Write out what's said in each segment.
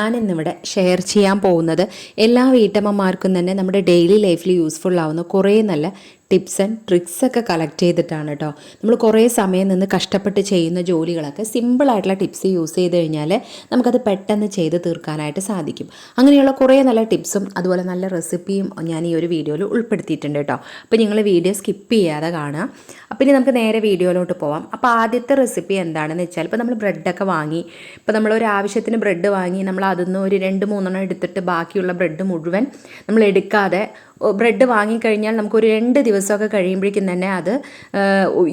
ഞാനിന്നിവിടെ ഷെയർ ചെയ്യാൻ പോകുന്നത് എല്ലാ വീട്ടമ്മമാർക്കും തന്നെ നമ്മുടെ ഡെയിലി ലൈഫിൽ യൂസ്ഫുൾ ആവുന്ന കുറേ നല്ല ടിപ്സ് ആൻഡ് ട്രിക്സ് ഒക്കെ കളക്ട് ചെയ്തിട്ടാണ് കേട്ടോ നമ്മൾ കുറേ സമയം നിന്ന് കഷ്ടപ്പെട്ട് ചെയ്യുന്ന ജോലികളൊക്കെ സിമ്പിളായിട്ടുള്ള ടിപ്സ് യൂസ് ചെയ്ത് കഴിഞ്ഞാൽ നമുക്കത് പെട്ടെന്ന് ചെയ്ത് തീർക്കാനായിട്ട് സാധിക്കും. അങ്ങനെയുള്ള കുറേ നല്ല ടിപ്സും അതുപോലെ നല്ല റെസിപ്പിയും ഞാൻ ഈ ഒരു വീഡിയോയിൽ ഉൾപ്പെടുത്തിയിട്ടുണ്ട് കേട്ടോ അപ്പോൾ നിങ്ങൾ വീഡിയോ സ്കിപ്പ് ചെയ്യാതെ കാണുക. അപ്പോൾ ഇനി നമുക്ക് നേരെ വീഡിയോയിലോട്ട് പോവാം. അപ്പോൾ ആദ്യത്തെ റെസിപ്പി എന്താണെന്ന് വെച്ചാൽ ഇപ്പോൾ നമ്മൾ ബ്രെഡൊക്കെ വാങ്ങി ഇപ്പോൾ നമ്മൾ ഒരു ആവശ്യത്തിന് ബ്രെഡ് വാങ്ങി നമ്മൾ അതിൽ ഒരു രണ്ട് മൂന്നെണ്ണം എടുത്തിട്ട് ബാക്കിയുള്ള ബ്രെഡ് മുഴുവൻ നമ്മൾ എടുക്കാതെ ബ്രെഡ് വാങ്ങിക്കഴിഞ്ഞാൽ നമുക്കൊരു രണ്ട് ദിവസമൊക്കെ കഴിയുമ്പോഴേക്കും തന്നെ അത്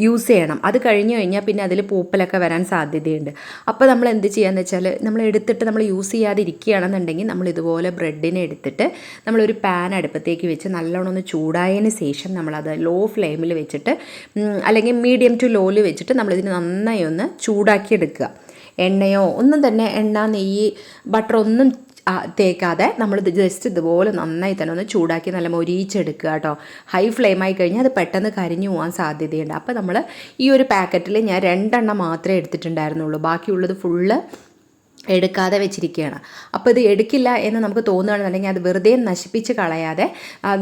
യൂസ് ചെയ്യണം. അത് കഴിഞ്ഞു കഴിഞ്ഞാൽ പിന്നെ അതിൽ പൂപ്പലൊക്കെ വരാൻ സാധ്യതയുണ്ട്. അപ്പോൾ നമ്മൾ എന്ത് ചെയ്യാന്ന് വെച്ചാൽ നമ്മൾ എടുത്തിട്ട് നമ്മൾ യൂസ് ചെയ്യാതെ ഇരിക്കുകയാണെന്നുണ്ടെങ്കിൽ നമ്മൾ ഇതുപോലെ ബ്രെഡിനെ എടുത്തിട്ട് നമ്മളൊരു പാൻ അടുപ്പത്തേക്ക് വെച്ച് നല്ലോണം ഒന്ന് ചൂടായതിന് ശേഷം നമ്മളത് ലോ ഫ്ലെയിമിൽ വെച്ചിട്ട് അല്ലെങ്കിൽ മീഡിയം ടു ലോയിൽ വെച്ചിട്ട് നമ്മളിതിന് നന്നായി ഒന്ന് ചൂടാക്കിയെടുക്കുക എണ്ണയോ ഒന്നും തന്നെ എണ്ണ നെയ്യ് ബട്ടർ ഒന്നും തേക്കാതെ നമ്മൾ ജസ്റ്റ് ഇതുപോലെ നന്നായി തന്നെ ഒന്ന് ചൂടാക്കി നല്ല മൊരിയിച്ചെടുക്കുക കേട്ടോ. ഹൈ ഫ്ലെയിം ആയി കഴിഞ്ഞാൽ അത് പെട്ടെന്ന് കരിഞ്ഞു പോകാൻ സാധ്യതയുണ്ട്. അപ്പോൾ നമ്മൾ ഈ ഒരു പാക്കറ്റിൽ ഞാൻ രണ്ടെണ്ണം മാത്രമേ എടുത്തിട്ടുണ്ടായിരുന്നുള്ളൂ. ബാക്കിയുള്ളത് ഫുള്ള് എടുക്കാതെ വെച്ചിരിക്കുകയാണ്. അപ്പോൾ ഇത് എടുക്കില്ല എന്ന് നമുക്ക് തോന്നുകയാണെന്നുണ്ടെങ്കിൽ അത് വെറുതെ നശിപ്പിച്ച് കളയാതെ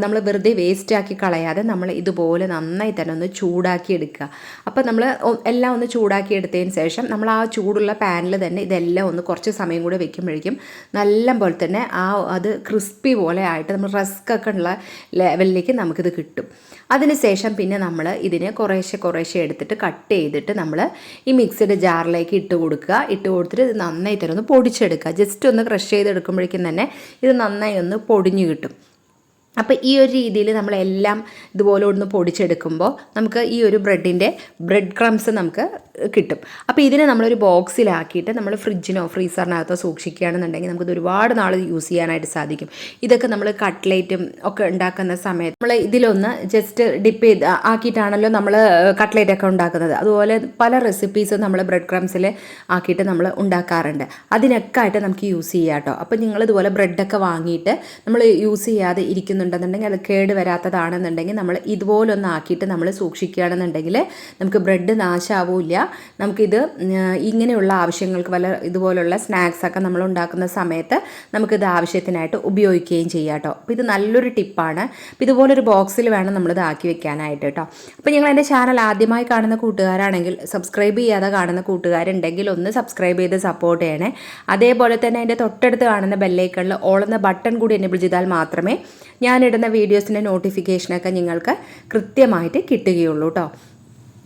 നമ്മൾ വെറുതെ വേസ്റ്റ് ആക്കി കളയാതെ നമ്മൾ ഇതുപോലെ നന്നായി തന്നെ ഒന്ന് ചൂടാക്കി എടുക്കുക. അപ്പോൾ നമ്മൾ എല്ലാം ഒന്ന് ചൂടാക്കി എടുത്തതിന് ശേഷം നമ്മൾ ആ ചൂടുള്ള പാനിൽ തന്നെ ഇതെല്ലാം ഒന്ന് കുറച്ച് സമയം കൂടെ വെക്കുമ്പോഴേക്കും നല്ല പോലെ തന്നെ ആ അത് ക്രിസ്പി പോലെ ആയിട്ട് നമ്മൾ റസ്ക് ഒക്കെ ഉള്ള ലെവലിലേക്ക് നമുക്കിത് കിട്ടും. അതിനുശേഷം പിന്നെ നമ്മൾ ഇതിനെ കുറേശ്ശെ കുറേശ്ശെ എടുത്തിട്ട് കട്ട് ചെയ്തിട്ട് നമ്മൾ ഈ മിക്സിയുടെ ജാറിലേക്ക് ഇട്ട് കൊടുക്കുക. ഇട്ട് കൊടുത്തിട്ട് ഇത് നന്നായി ഒന്ന് പൊടിച്ചെടുക്കുക. ജസ്റ്റ് ഒന്ന് ക്രഷ് ചെയ്തെടുക്കുമ്പോഴേക്കും തന്നെ ഇത് നന്നായി ഒന്ന് പൊടിഞ്ഞു കിട്ടും. അപ്പോൾ ഈ ഒരു രീതിയിൽ നമ്മളെല്ലാം ഇതുപോലെ ഒന്ന് പൊടിച്ചെടുക്കുമ്പോൾ നമുക്ക് ഈ ഒരു ബ്രെഡിന്റെ ബ്രെഡ് ക്രംസ് നമുക്ക് കിട്ടും. അപ്പോൾ ഇതിനെ നമ്മളൊരു ബോക്സിലാക്കിയിട്ട് നമ്മൾ ഫ്രിഡ്ജിനോ ഫ്രീസറിനകത്തോ സൂക്ഷിക്കുകയാണെന്നുണ്ടെങ്കിൽ നമുക്കിത് ഒരുപാട് നാൾ യൂസ് ചെയ്യാനായിട്ട് സാധിക്കും. ഇതൊക്കെ നമ്മൾ കട്ട്ലേറ്റും ഒക്കെ ഉണ്ടാക്കുന്ന സമയത്ത് നമ്മൾ ഇതിലൊന്ന് ജസ്റ്റ് ഡിപ്പ് ചെയ്ത് ആക്കിയിട്ടാണല്ലോ നമ്മൾ കട്ട്ലേറ്റ് ഒക്കെ ഉണ്ടാക്കുന്നത്. അതുപോലെ പല റെസിപ്പീസും നമ്മൾ ബ്രെഡ് ക്രംസിൽ ആക്കിയിട്ട് നമ്മൾ ഉണ്ടാക്കാറുണ്ട്. അതിനൊക്കെ ആയിട്ട് നമുക്ക് യൂസ് ചെയ്യാം കേട്ടോ അപ്പോൾ നിങ്ങളിതുപോലെ ബ്രെഡൊക്കെ വാങ്ങിയിട്ട് നമ്മൾ യൂസ് ചെയ്യാതെ ഇരിക്കുന്നുണ്ട് ഉണ്ടെന്നുണ്ടെങ്കിൽ അത് കേട് വരാത്തതാണെന്നുണ്ടെങ്കിൽ നമ്മൾ ഇതുപോലൊന്ന് ആക്കിയിട്ട് നമ്മൾ സൂക്ഷിക്കുകയാണെന്നുണ്ടെങ്കിൽ നമുക്ക് ബ്രെഡ് നാശാവില്ല. നമുക്കിത് ഇങ്ങനെയുള്ള ആവശ്യങ്ങൾക്ക് വല്ല ഇതുപോലുള്ള സ്നാക്സൊക്കെ നമ്മൾ ഉണ്ടാക്കുന്ന സമയത്ത് നമുക്കിത് ആവശ്യത്തിനായിട്ട് ഉപയോഗിക്കുകയും ചെയ്യാം കേട്ടോ. അപ്പോൾ ഇത് നല്ലൊരു ടിപ്പാണ്. അപ്പോൾ ഇതുപോലൊരു ബോക്സിൽ വേണം നമ്മളിത് ആക്കി വെക്കാനായിട്ട് കേട്ടോ. അപ്പോൾ ഞങ്ങൾ എന്റെ ചാനൽ ആദ്യമായി കാണുന്ന കൂട്ടുകാരാണെങ്കിൽ സബ്സ്ക്രൈബ് ചെയ്യാതെ കാണുന്ന കൂട്ടുകാരുണ്ടെങ്കിൽ ഒന്ന് സബ്സ്ക്രൈബ് ചെയ്ത് സപ്പോർട്ട് ചെയ്യണേ. അതേപോലെ തന്നെ എന്റെ തൊട്ടടുത്ത് കാണുന്ന ബെല്ലൈക്കണിൽ ഓളുന്ന ബട്ടൺ കൂടി എനേബിൾ ചെയ്താൽ മാത്രമേ ഞാനിടുന്ന വീഡിയോസിന്റെ നോട്ടിഫിക്കേഷനൊക്കെ നിങ്ങൾക്ക് കൃത്യമായിട്ട് കിട്ടുകയുള്ളൂ കേട്ടോ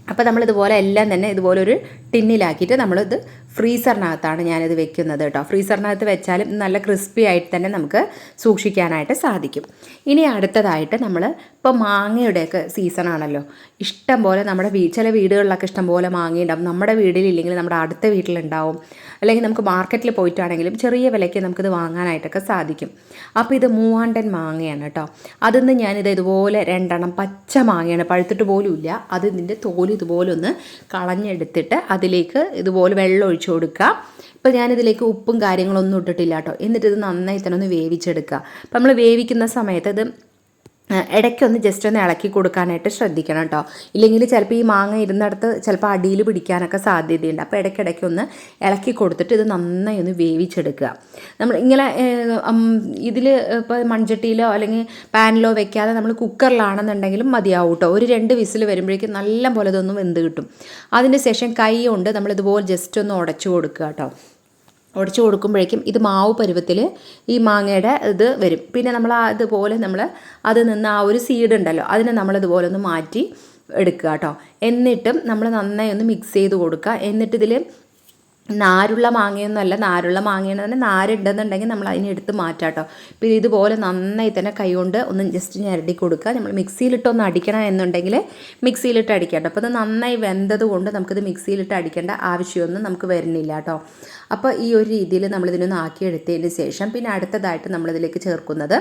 അപ്പോൾ നമ്മളിതുപോലെ എല്ലാം തന്നെ ഇതുപോലൊരു ടിന്നിലാക്കിയിട്ട് നമ്മളിത് ഫ്രീസറിനകത്താണ് ഞാനിത് വെക്കുന്നത് കേട്ടോ. ഫ്രീസറിനകത്ത് വെച്ചാലും നല്ല ക്രിസ്പി ആയിട്ട് തന്നെ നമുക്ക് സൂക്ഷിക്കാനായിട്ട് സാധിക്കും. ഇനി അടുത്തതായിട്ട് നമ്മൾ ഇപ്പോൾ മാങ്ങയുടെയൊക്കെ സീസണാണല്ലോ ഇഷ്ടം പോലെ നമ്മുടെ വീ ചില വീടുകളിലൊക്കെ ഇഷ്ടം പോലെ മാങ്ങയുണ്ടാവും നമ്മുടെ വീട്ടിലില്ലെങ്കിൽ നമ്മുടെ അടുത്ത വീട്ടിലുണ്ടാവും. അല്ലെങ്കിൽ നമുക്ക് മാർക്കറ്റിൽ പോയിട്ടാണെങ്കിലും ചെറിയ വിലയ്ക്ക് നമുക്കിത് വാങ്ങാനായിട്ടൊക്കെ സാധിക്കും. അപ്പോൾ ഇത് മൂവാണ്ടൻ മാങ്ങയാണ് കേട്ടോ. അതിന്ന് ഞാനിത് ഇതുപോലെ രണ്ടെണ്ണം പച്ച മാങ്ങയാണ്. പഴുത്തിട്ട് പോലും ഇല്ല അത് ഇതിന്റെ തോൽ ഇതുപോലെ ഒന്ന് കളഞ്ഞെടുത്തിട്ട് അതിലേക്ക് ഇതുപോലെ വെള്ളം ഒഴിച്ചു കൊടുക്കുക. ഇപ്പോൾ ഞാനിതിലേക്ക് ഉപ്പും കാര്യങ്ങളൊന്നും ഇട്ടിട്ടില്ല കേട്ടോ. എന്നിട്ട് ഇത് നന്നായി തന്നെ ഒന്ന് വേവിച്ചെടുക്കുക. അപ്പം നമ്മൾ വേവിക്കുന്ന സമയത്ത് ഇത് ഇടയ്ക്കൊന്ന് ജസ്റ്റ് ഒന്ന് ഇളക്കി കൊടുക്കാനായിട്ട് ശ്രദ്ധിക്കണം കേട്ടോ ഇല്ലെങ്കിൽ ചിലപ്പോൾ ഈ മാങ്ങ ഇരുന്നിടത്ത് ചിലപ്പോൾ അടിയിൽ പിടിക്കാനൊക്കെ സാധ്യതയുണ്ട്. അപ്പോൾ ഇടയ്ക്കിടയ്ക്ക് ഒന്ന് ഇളക്കി കൊടുത്തിട്ട് ഇത് നന്നായി ഒന്ന് വേവിച്ചെടുക്കുക. നമ്മൾ ഇങ്ങനെ ഇതിൽ ഇപ്പോൾ മൺചട്ടിയിലോ അല്ലെങ്കിൽ പാനിലോ വെക്കാതെ നമ്മൾ കുക്കറിലാണെന്നുണ്ടെങ്കിലും മതിയാവും കേട്ടോ ഒരു രണ്ട് വിസിൽ വരുമ്പോഴേക്കും നല്ല പോലെ ഇതൊന്നും വെന്ത് കിട്ടും. അതിന് ശേഷം കൈ കൊണ്ട് നമ്മളിതുപോലെ ജസ്റ്റ് ഒന്ന് ഉടച്ചു കൊടുക്കുക കേട്ടോ ഉടച്ചു കൊടുക്കുമ്പോഴേക്കും ഇത് മാവ് പരുവത്തിൽ ഈ മാങ്ങയുടെ ഇത് വരും. പിന്നെ നമ്മൾ അതുപോലെ നമ്മൾ അത് നിന്ന് ആ ഒരു സീഡ് ഉണ്ടല്ലോ അതിനെ നമ്മളിതുപോലെ ഒന്ന് മാറ്റി എടുക്കുക കേട്ടോ. എന്നിട്ടും നമ്മൾ നന്നായി ഒന്ന് മിക്സ് ചെയ്ത് കൊടുക്കുക. എന്നിട്ട് ഇതിൽ നാരുള്ള മാങ്ങയൊന്നുമല്ല നാരുള്ള മാങ്ങയെന്ന് തന്നെ നാരുണ്ടെന്നുണ്ടെങ്കിൽ നമ്മൾ അതിനെ എടുത്ത് മാറ്റാം കേട്ടോ. പിന്നെ ഇതുപോലെ നന്നായി തന്നെ കൈകൊണ്ട് ഒന്ന് ജസ്റ്റ് ഞരടി കൊടുക്കുക. നമ്മൾ മിക്സിയിലിട്ടൊന്ന് അടിക്കണം എന്നുണ്ടെങ്കിൽ മിക്സിയിലിട്ട് അടിക്കാം കേട്ടോ. അപ്പോൾ ഇത് നന്നായി വെന്തത് കൊണ്ട് നമുക്കിത് മിക്സിയിലിട്ട് അടിക്കേണ്ട ആവശ്യമൊന്നും നമുക്ക് വരുന്നില്ല കേട്ടോ. അപ്പോൾ ഈ ഒരു രീതിയിൽ നമ്മളിതിനൊന്ന് ആക്കിയെടുത്തതിന് ശേഷം പിന്നെ അടുത്തതായിട്ട് നമ്മളിതിലേക്ക് ചേർക്കുന്നത്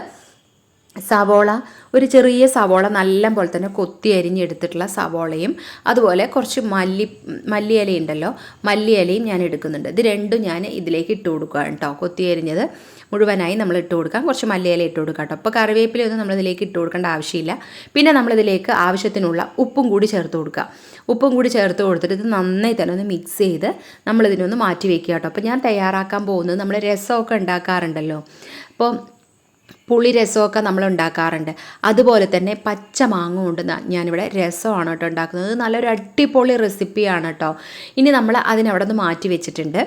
സവോള ഒരു ചെറിയ സവോള നല്ല പോലെ തന്നെ കൊത്തി അരിഞ്ഞെടുത്തിട്ടുള്ള സവോളയും അതുപോലെ കുറച്ച് മല്ലി മല്ലിയില ഉണ്ടല്ലോ മല്ലിയിലയും ഞാൻ എടുക്കുന്നുണ്ട്. ഇത് രണ്ടും ഞാൻ ഇതിലേക്ക് ഇട്ട് കൊടുക്കുക കേട്ടോ. കൊത്തി അരിഞ്ഞത് മുഴുവനായി നമ്മൾ ഇട്ട് കൊടുക്കാം. കുറച്ച് മല്ലിയില ഇട്ട് കൊടുക്കാം കേട്ടോ. അപ്പോൾ കറിവേപ്പിലയൊന്നും നമ്മളിതിലേക്ക് ഇട്ട് കൊടുക്കേണ്ട ആവശ്യമില്ല. പിന്നെ നമ്മളിതിലേക്ക് ആവശ്യത്തിനുള്ള ഉപ്പും കൂടി ചേർത്ത് കൊടുക്കുക ഉപ്പും കൂടി ചേർത്ത് കൊടുത്തിട്ട് ഇത് നന്നായി തന്നെ ഒന്ന് മിക്സ് ചെയ്ത് നമ്മളിതിനൊന്ന് മാറ്റി വെക്കുക കേട്ടോ. അപ്പോൾ ഞാൻ തയ്യാറാക്കാൻ പോകുന്നത് നമ്മൾ രസമൊക്കെ ഉണ്ടാക്കാറുണ്ടല്ലോ. അപ്പോൾ പുളി രസമൊക്കെ നമ്മൾ ഉണ്ടാക്കാറുണ്ട് അതുപോലെ തന്നെ പച്ച മാങ്ങ കൊണ്ട് ഞാനിവിടെ രസമാണ് കേട്ടോ ഉണ്ടാക്കുന്നത്. നല്ലൊരു അടിപൊളി റെസിപ്പിയാണ് കേട്ടോ. ഇനി നമ്മൾ അതിനവിടെ നിന്ന് മാറ്റി വെച്ചിട്ടുണ്ട്.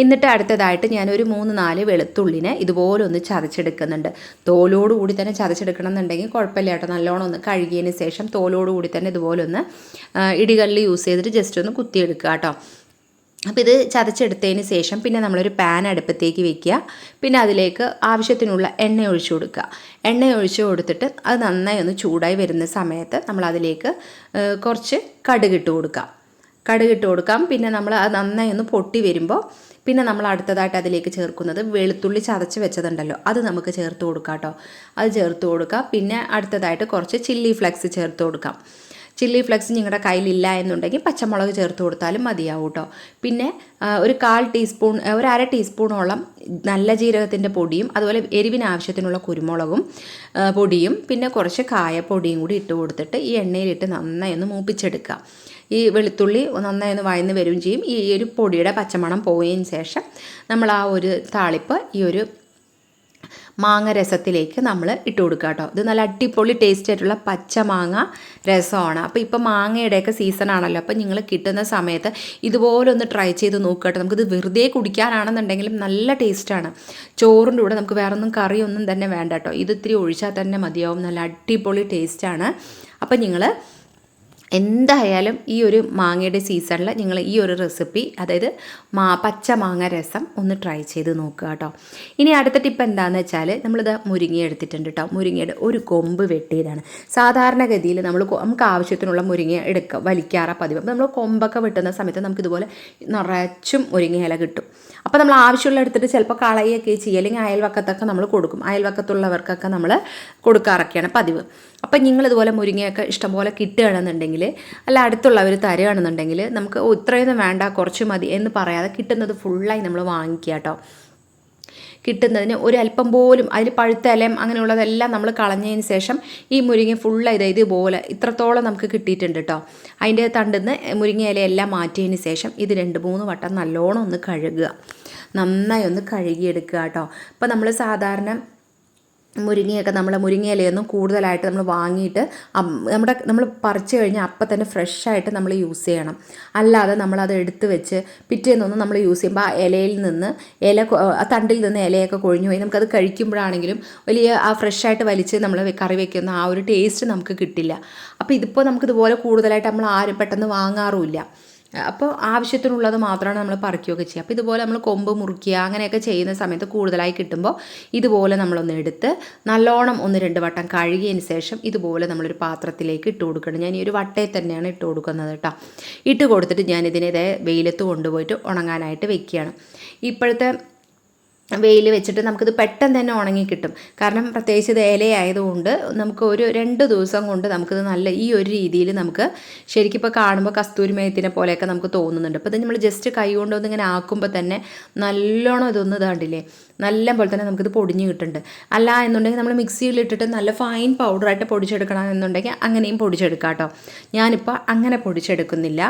എന്നിട്ട് അടുത്തതായിട്ട് ഞാനൊരു മൂന്ന് നാല് വെളുത്തുള്ളിനെ ഇതുപോലെ ഒന്ന് ചതച്ചെടുക്കുന്നുണ്ട്. തോലോട് കൂടി തന്നെ ചതച്ചെടുക്കണം എന്നുണ്ടെങ്കിൽ കുഴപ്പമില്ല കേട്ടോ. നല്ലോണം ഒന്ന് കഴുകിയതിന് ശേഷം തോലോട് കൂടി തന്നെ ഇതുപോലെ ഒന്ന് ഇടികല്ല് യൂസ് ചെയ്തിട്ട് ജസ്റ്റ് ഒന്ന് കുത്തിയെടുക്കുക കേട്ടോ. അപ്പോൾ ഇത് ചതച്ചെടുത്തതിന് ശേഷം പിന്നെ നമ്മളൊരു പാൻ അടുപ്പത്തേക്ക് വെക്കുക. പിന്നെ അതിലേക്ക് ആവശ്യത്തിനുള്ള എണ്ണ ഒഴിച്ചു കൊടുക്കുക. എണ്ണ ഒഴിച്ചു കൊടുത്തിട്ട് അത് നന്നായി ഒന്ന് ചൂടായി വരുന്ന സമയത്ത് നമ്മൾ അതിലേക്ക് കുറച്ച് കടുകിട്ട് കൊടുക്കുക. കടുകിട്ട് കൊടുക്കാം. പിന്നെ നമ്മൾ അത് നന്നായി ഒന്ന് പൊട്ടി വരുമ്പോൾ പിന്നെ നമ്മൾ അടുത്തതായിട്ട് അതിലേക്ക് ചേർക്കുന്നത് വെളുത്തുള്ളി ചതച്ച് വെച്ചതുണ്ടല്ലോ അത് നമുക്ക് ചേർത്ത് കൊടുക്കാം കേട്ടോ. അത് ചേർത്ത് കൊടുക്കാം. പിന്നെ അടുത്തതായിട്ട് കുറച്ച് ചില്ലി ഫ്ലെക്സ് ചേർത്ത് കൊടുക്കാം. ചില്ലി ഫ്ലെക്സ് നിങ്ങളുടെ കയ്യിലില്ല എന്നുണ്ടെങ്കിൽ പച്ചമുളക് ചേർത്ത് കൊടുത്താലും മതിയാവും കേട്ടോ പിന്നെ ഒരു കാൽ ടീസ്പൂൺ ഒരു അര ടീസ്പൂണോളം നല്ല ജീരകത്തിന്റെ പൊടിയും അതുപോലെ എരിവിന് ആവശ്യത്തിനുള്ള കുരുമുളകും പൊടിയും പിന്നെ കുറച്ച് കായപ്പൊടിയും കൂടി ഇട്ട് കൊടുത്തിട്ട് ഈ എണ്ണയിലിട്ട് നന്നായി ഒന്ന് മൂപ്പിച്ചെടുക്കുക. ഈ വെളുത്തുള്ളി നന്നായി ഒന്ന് വഴന്ന് വരികയും ചെയ്യും. ഈ ഒരു പൊടിയുടെ പച്ചമണം പോയതിന് ശേഷം നമ്മൾ ആ ഒരു താളിപ്പ് ഈ ഒരു മാങ്ങ രസത്തിലേക്ക് നമ്മൾ ഇട്ട് കൊടുക്കുക കേട്ടോ ഇത് നല്ല അടിപൊളി ടേസ്റ്റ് ആയിട്ടുള്ള പച്ച മാങ്ങ രസമാണ്. അപ്പോൾ ഇപ്പോൾ മാങ്ങയുടെയൊക്കെ സീസൺ ആണല്ലോ. അപ്പോൾ നിങ്ങൾ കിട്ടുന്ന സമയത്ത് ഇതുപോലെ ഒന്ന് ട്രൈ ചെയ്ത് നോക്കുക കേട്ടോ നമുക്കിത് വെറുതെ കുടിക്കാനാണെന്നുണ്ടെങ്കിലും നല്ല ടേസ്റ്റാണ് ചോറിന്റെ കൂടെ നമുക്ക് വേറെ ഒന്നും കറിയൊന്നും തന്നെ വേണ്ട കേട്ടോ ഇത് ഇത്തിരി ഒഴിച്ചാൽ തന്നെ മതിയാവും. നല്ല അടിപൊളി ടേസ്റ്റാണ് അപ്പോൾ നിങ്ങൾ എന്തായാലും ഈ ഒരു മാങ്ങയുടെ സീസണിൽ നിങ്ങൾ ഈ ഒരു റെസിപ്പി അതായത് മാ പച്ച മാങ്ങ രസം ഒന്ന് ട്രൈ ചെയ്ത് നോക്കുക കേട്ടോ ഇനി അടുത്ത ടിപ്പ് എന്താണെന്ന് വെച്ചാൽ നമ്മളിത് മുരിങ്ങ എടുത്തിട്ടുണ്ട് കേട്ടോ മുരിങ്ങയുടെ ഒരു കൊമ്പ് വെട്ടിയതാണ്. സാധാരണഗതിയിൽ നമ്മൾ നമുക്ക് ആവശ്യത്തിനുള്ള മുരിങ്ങ എടുക്കുക വലിക്കാറ പതിവ്. നമ്മൾ കൊമ്പൊക്കെ വെട്ടുന്ന സമയത്ത് നമുക്കിതുപോലെ നിറച്ചും മുരിങ്ങയില കിട്ടും. അപ്പോൾ നമ്മൾ ആവശ്യമുള്ള എടുത്തിട്ട് ചിലപ്പോൾ കളയൊക്കെ ചെയ്യുക അല്ലെങ്കിൽ അയൽവക്കത്തൊക്കെ നമ്മൾ കൊടുക്കും. അയൽവക്കത്തുള്ളവർക്കൊക്കെ നമ്മൾ കൊടുക്കാറൊക്കെയാണ് പതിവ്. അപ്പം നിങ്ങൾ ഇതുപോലെ മുരിങ്ങയൊക്കെ ഇഷ്ടംപോലെ കിട്ടുകയാണെന്നുണ്ടെങ്കിൽ അല്ല അടുത്തുള്ളവർ തരുകയാണെന്നുണ്ടെങ്കിൽ നമുക്ക് ഇത്രയൊന്നും വേണ്ട കുറച്ച് മതി എന്ന് പറയാതെ കിട്ടുന്നത് ഫുള്ളായി നമ്മൾ വാങ്ങിക്കുക കേട്ടോ. കിട്ടുന്നതിന് ഒരു അല്പം പോലും അതിൽ പഴുത്ത ഇലയും അങ്ങനെയുള്ളതെല്ലാം നമ്മൾ കളഞ്ഞതിന് ശേഷം ഈ മുരിങ്ങ ഫുള്ള് ഇത് ഇതുപോലെ ഇത്രത്തോളം നമുക്ക് കിട്ടിയിട്ടുണ്ട് കേട്ടോ അതിന്റെ തണ്ടിന്ന് മുരിങ്ങ ഇലയെല്ലാം മാറ്റിയതിന് ശേഷം ഇത് രണ്ട് മൂന്ന് വട്ടം നല്ലോണം ഒന്ന് കഴുകുക. നന്നായി ഒന്ന് കഴുകിയെടുക്കുക കേട്ടോ അപ്പോൾ നമ്മൾ സാധാരണ മുരിങ്ങയൊക്കെ നമ്മൾ മുരിങ്ങയിലയൊന്നും കൂടുതലായിട്ട് നമ്മൾ വാങ്ങിയിട്ട് നമ്മുടെ നമ്മൾ പറിച്ച് കഴിഞ്ഞാൽ അപ്പം തന്നെ ഫ്രഷായിട്ട് നമ്മൾ യൂസ് ചെയ്യണം. അല്ലാതെ നമ്മളത് എടുത്ത് വെച്ച് പിറ്റേന്നൊന്നും നമ്മൾ യൂസ് ചെയ്യുമ്പോൾ ആ ഇലയിൽ നിന്ന് ഇല ആ തണ്ടിൽ നിന്ന് ഇലയൊക്കെ കൊഴിഞ്ഞു പോയി നമുക്കത് കഴിക്കുമ്പോഴാണെങ്കിലും വലിയ ആ ഫ്രഷായിട്ട് വലിച്ച് നമ്മൾ കറി വയ്ക്കുന്ന ആ ഒരു ടേസ്റ്റ് നമുക്ക് കിട്ടില്ല. അപ്പോൾ ഇതിപ്പോൾ നമുക്കിതുപോലെ കൂടുതലായിട്ട് നമ്മൾ ആരും പെട്ടെന്ന് വാങ്ങാറുമില്ല അപ്പോൾ ആവശ്യത്തിനുള്ളത് മാത്രമാണ് നമ്മൾ പറിക്കുകയൊക്കെ ചെയ്യുക. അപ്പോൾ ഇതുപോലെ നമ്മൾ കൊമ്പ് മുറിക്കുക അങ്ങനെയൊക്കെ ചെയ്യുന്ന സമയത്ത് കൂടുതലായി കിട്ടുമ്പോൾ ഇതുപോലെ നമ്മളൊന്ന് എടുത്ത് നല്ലോണം ഒന്ന് രണ്ട് വട്ടം കഴുകിയതിന് ശേഷം ഇതുപോലെ നമ്മളൊരു പാത്രത്തിലേക്ക് ഇട്ട് കൊടുക്കണം. ഞാൻ ഈ ഒരു വട്ടയിൽ തന്നെയാണ് ഇട്ട് കൊടുക്കുന്നത് കേട്ടോ. ഇട്ട് കൊടുത്തിട്ട് ഞാനിതിനെ ഇതേ വെയിലത്ത് കൊണ്ടുപോയിട്ട് ഉണങ്ങാനായിട്ട് വെക്കുകയാണ്. ഇപ്പോഴത്തെ വെയിൽ വെച്ചിട്ട് നമുക്കിത് പെട്ടെന്ന് തന്നെ ഉണങ്ങി കിട്ടും. കാരണം പ്രത്യേകിച്ച് ഇത് ഇലയായതുകൊണ്ട് നമുക്ക് ഒരു രണ്ട് ദിവസം കൊണ്ട് നമുക്കിത് നല്ല ഈ ഒരു രീതിയിൽ നമുക്ക് ശരിക്കും ഇപ്പോൾ കാണുമ്പോൾ കസ്തൂരി മേത്തിനെ പോലെയൊക്കെ നമുക്ക് തോന്നുന്നുണ്ട്. അപ്പോൾ ഇത് നമ്മൾ ജസ്റ്റ് കൈ കൊണ്ടൊന്ന് ഇങ്ങനെ ആക്കുമ്പോൾ തന്നെ നല്ലോണം ഇതൊന്ന് ഇതാണ്ടില്ലേ? നല്ല പോലെ തന്നെ നമുക്കിത് പൊടിഞ്ഞ് കിട്ടുന്നുണ്ട്. അല്ല എന്നുണ്ടെങ്കിൽ നമ്മൾ മിക്സിയിൽ ഇട്ടിട്ട് നല്ല ഫൈൻ പൗഡറായിട്ട് പൊടിച്ചെടുക്കണം എന്നുണ്ടെങ്കിൽ അങ്ങനെയും പൊടിച്ചെടുക്കാം കേട്ടോ. ഞാനിപ്പോൾ അങ്ങനെ പൊടിച്ചെടുക്കുന്നില്ല.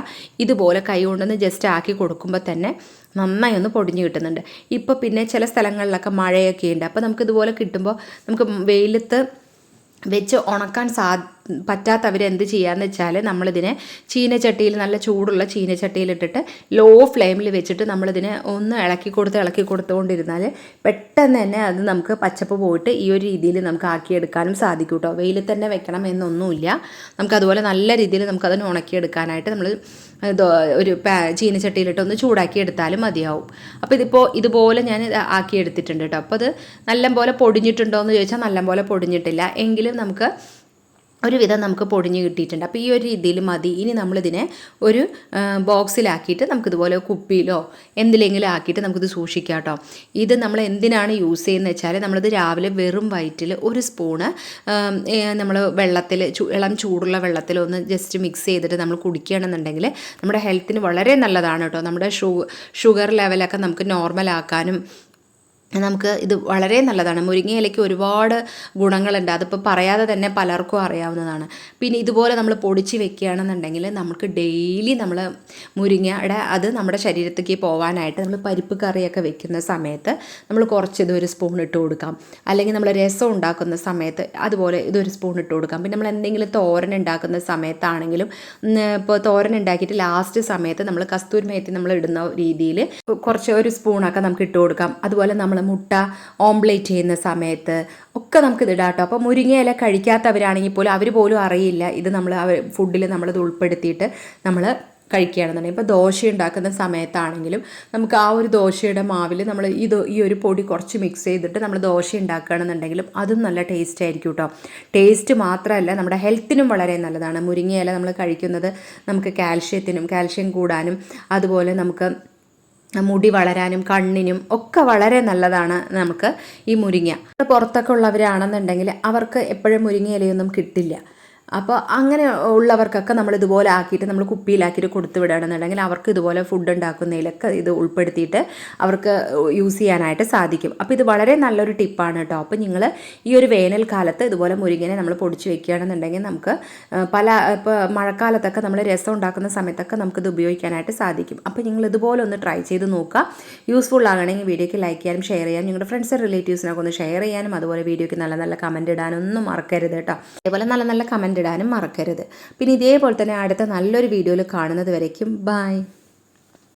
ഇതുപോലെ കൈ കൊണ്ടൊന്ന് ജസ്റ്റ് ആക്കി കൊടുക്കുമ്പോൾ തന്നെ നന്നായി ഒന്ന് പൊടിഞ്ഞ് കിട്ടുന്നുണ്ട്. ഇപ്പോൾ പിന്നെ ചില സ്ഥലങ്ങളിലൊക്കെ മഴയൊക്കെ ഉണ്ട് അപ്പോൾ നമുക്കിതുപോലെ കിട്ടുമ്പോൾ നമുക്ക് വെയിലത്ത് വെച്ച് ഉണക്കാൻ സാ പറ്റാത്തവർ എന്ത് ചെയ്യാന്ന് വെച്ചാൽ നമ്മളിതിനെ ചീനച്ചട്ടിയിൽ നല്ല ചൂടുള്ള ചീനച്ചട്ടിയിലിട്ടിട്ട് ലോ ഫ്ലെയിമിൽ വെച്ചിട്ട് നമ്മളിതിനെ ഒന്ന് ഇളക്കി കൊടുത്ത് ഇളക്കി കൊടുത്തുകൊണ്ടിരുന്നാൽ പെട്ടെന്ന് തന്നെ അത് നമുക്ക് പച്ചപ്പ് പോയിട്ട് ഈ ഒരു രീതിയിൽ നമുക്ക് ആക്കിയെടുക്കാനും സാധിക്കും കേട്ടോ വെയിലിൽ തന്നെ വെക്കണം എന്നൊന്നുമില്ല. നമുക്കതുപോലെ നല്ല രീതിയിൽ നമുക്കതിനെ ഉണക്കിയെടുക്കാനായിട്ട് നമ്മൾ ഒരു ചീനച്ചട്ടിയിലിട്ട് ഒന്ന് ചൂടാക്കി എടുത്താലും മതിയാവും. അപ്പോൾ ഇതിപ്പോൾ ഇതുപോലെ ഞാൻ ആക്കി എടുത്തിട്ടുണ്ട് കേട്ടോ അപ്പോൾ അത് നല്ലപോലെ പൊടിഞ്ഞിട്ടുണ്ടോ എന്ന് ചോദിച്ചാൽ നല്ലപോലെ പൊടിഞ്ഞിട്ടില്ല. എങ്കിലും നമുക്ക് ഒരുവിധം നമുക്ക് പൊടിഞ്ഞ് കിട്ടിയിട്ടുണ്ട്. അപ്പോൾ ഈ ഒരു രീതിയിൽ മതി. ഇനി നമ്മളിതിനെ ഒരു ബോക്സിലാക്കിയിട്ട് നമുക്കിതുപോലെ കുപ്പിയിലോ എന്തിലെങ്കിലും ആക്കിയിട്ട് നമുക്കിത് സൂക്ഷിക്കാം കേട്ടോ. ഇത് നമ്മൾ എന്തിനാണ് യൂസ് ചെയ്യുന്നത് വെച്ചാൽ നമ്മളിത് രാവിലെ വെറും വയറ്റിൽ ഒരു സ്പൂണ് നമ്മൾ വെള്ളത്തിൽ ഇളം ചൂടുള്ള വെള്ളത്തിൽ ഒന്ന് ജസ്റ്റ് മിക്സ് ചെയ്തിട്ട് നമ്മൾ കുടിക്കുകയാണെന്നുണ്ടെങ്കിൽ നമ്മുടെ ഹെൽത്തിന് വളരെ നല്ലതാണ് കേട്ടോ. നമ്മുടെ ഷുഗർ ലെവലൊക്കെ നമുക്ക് നോർമലാക്കാനും നമുക്ക് ഇത് വളരെ നല്ലതാണ്. മുരിങ്ങയിലയ്ക്ക് ഒരുപാട് ഗുണങ്ങളുണ്ട്. അതിപ്പോൾ പറയാതെ തന്നെ പലർക്കും അറിയാവുന്നതാണ്. പിന്നെ ഇതുപോലെ നമ്മൾ പൊടിച്ച് വെക്കുകയാണെന്നുണ്ടെങ്കിൽ നമുക്ക് ഡെയിലി നമ്മൾ മുരിങ്ങയുടെ അത് നമ്മുടെ ശരീരത്തേക്ക് പോകാനായിട്ട് നമ്മൾ പരിപ്പ് കറിയൊക്കെ വെക്കുന്ന സമയത്ത് നമ്മൾ കുറച്ച് ഇതൊരു സ്പൂൺ ഇട്ട് കൊടുക്കാം. അല്ലെങ്കിൽ നമ്മൾ രസം ഉണ്ടാക്കുന്ന സമയത്ത് അതുപോലെ ഇതൊരു സ്പൂൺ ഇട്ട് കൊടുക്കാം. പിന്നെ നമ്മൾ എന്തെങ്കിലും തോരൻ ഉണ്ടാക്കുന്ന സമയത്താണെങ്കിലും ഇപ്പോൾ തോരൻ ഉണ്ടാക്കിയിട്ട് ലാസ്റ്റ് സമയത്ത് നമ്മൾ കസ്തൂരി മേത്തി നമ്മൾ ഇടുന്ന രീതിയിൽ കുറച്ച് ഒരു സ്പൂണൊക്കെ നമുക്ക് ഇട്ട് കൊടുക്കാം. അതുപോലെ നമ്മൾ മുട്ട ഓംപ്ലേറ്റ് ചെയ്യുന്ന സമയത്ത് ഒക്കെ നമുക്ക് ഇത് ഇടാം കേട്ടോ അപ്പോൾ മുരിങ്ങയില കഴിക്കാത്തവരാണെങ്കിൽ പോലും അവർ പോലും അറിയില്ല ഇത് നമ്മൾ അവർ ഫുഡിൽ നമ്മളിത് ഉൾപ്പെടുത്തിയിട്ട് നമ്മൾ കഴിക്കുകയാണെന്നുണ്ടെങ്കിൽ. ഇപ്പോൾ ദോശ ഉണ്ടാക്കുന്ന സമയത്താണെങ്കിലും നമുക്ക് ആ ഒരു ദോശയുടെ മാവിൽ നമ്മൾ ഇത് ഈ ഒരു പൊടി കുറച്ച് മിക്സ് ചെയ്തിട്ട് നമ്മൾ ദോശ ഉണ്ടാക്കുകയാണെന്നുണ്ടെങ്കിലും അതും നല്ല ടേസ്റ്റ് ആയിരിക്കും കേട്ടോ. ടേസ്റ്റ് മാത്രമല്ല നമ്മുടെ ഹെൽത്തിനും വളരെ നല്ലതാണ്. മുരിങ്ങയില നമ്മൾ കഴിക്കുന്നത് നമുക്ക് കാൽഷ്യത്തിനും കാൽഷ്യം കൂടാനും അതുപോലെ നമുക്ക് മുടി വളരാനും കണ്ണിനും ഒക്കെ വളരെ നല്ലതാണ് നമുക്ക് ഈ മുരിങ്ങ. പുറത്തൊക്കെ ഉള്ളവരാണെന്നുണ്ടെങ്കിൽ അവർക്ക് എപ്പോഴും മുരിങ്ങ ഇലയൊന്നും കിട്ടില്ല. അപ്പോൾ അങ്ങനെ ഉള്ളവർക്കൊക്കെ നമ്മൾ ഇതുപോലെ ആക്കിയിട്ട് നമ്മൾ കുപ്പിയിലാക്കിയിട്ട് കൊടുത്തു വിടുകയാണെന്നുണ്ടെങ്കിൽ അവർക്ക് ഇതുപോലെ ഫുഡ് ഉണ്ടാക്കുന്നതിലൊക്കെ ഇത് ഉൾപ്പെടുത്തിയിട്ട് അവർക്ക് യൂസ് ചെയ്യാനായിട്ട് സാധിക്കും. അപ്പോൾ ഇത് വളരെ നല്ലൊരു ടിപ്പാണ് കേട്ടോ അപ്പോൾ നിങ്ങൾ ഈ ഒരു വേനൽക്കാലത്ത് ഇതുപോലെ മുരിങ്ങനെ നമ്മൾ പൊടിച്ച് വെക്കുകയാണെന്നുണ്ടെങ്കിൽ നമുക്ക് പല ഇപ്പോൾ മഴക്കാലത്തൊക്കെ നമ്മൾ രസം ഉണ്ടാക്കുന്ന സമയത്തൊക്കെ നമുക്കിത് ഉപയോഗിക്കാനായിട്ട് സാധിക്കും. അപ്പോൾ നിങ്ങൾ ഇതുപോലെ ഒന്ന് ട്രൈ ചെയ്ത് നോക്കുക. യൂസ്ഫുൾ ആകണമെങ്കിൽ വീഡിയോയ്ക്ക് ലൈക്ക് ചെയ്യാനും ഷെയർ ചെയ്യാനും നിങ്ങളുടെ ഫ്രണ്ട്സ് റിലേറ്റീവ്സിനൊക്കെ ഒന്ന് ഷെയർ ചെയ്യാനും അതുപോലെ വീഡിയോയ്ക്ക് നല്ല നല്ല കമന്റ് ഇടാനൊന്നും മറക്കരുത് കേട്ടോ അതേപോലെ നല്ല നല്ല കമന്റ് ഇടാനും മറക്കരുത്. പിന്നെ ഇതേപോലെ തന്നെ അടുത്ത നല്ലൊരു വീഡിയോയിൽ കാണുന്നത് വരയ്ക്കും. ബൈ